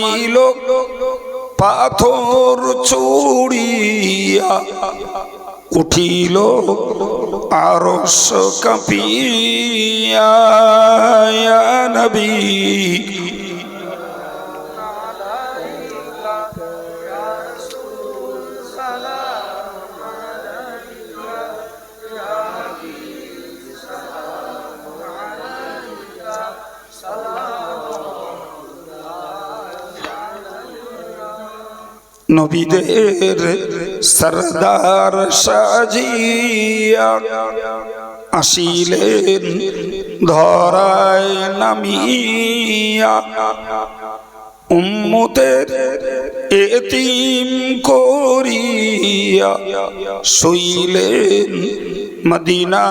Mile পাথর চুড়িয়া উঠিল আরস কাঁপিয়া। নবী। নবীদের সরদার সাজিয়া আসিলেন ধরায় নামিয়া। উম্মতের এতিম করিয়া শুইলেন মদিনা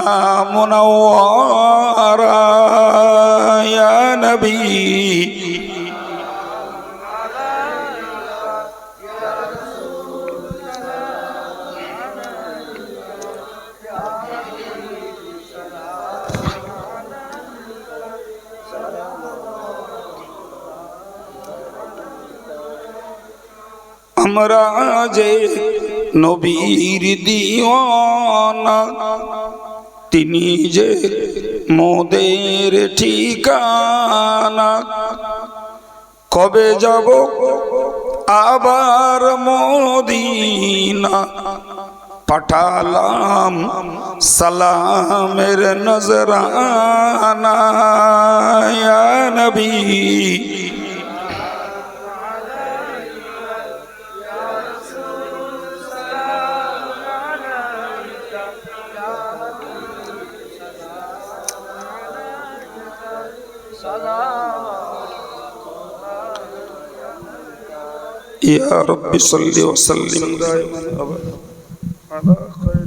মুনাওয়ারা নবী আমরা যে নবীর দিওয়ানা তিনি যে মোদের ঠিকানা। কবে যাব আবার মদিনা? পাঠালাম সালামের নজরানা ইয়া নবী يا رب صل وسلم دائما ابدا على خير خلق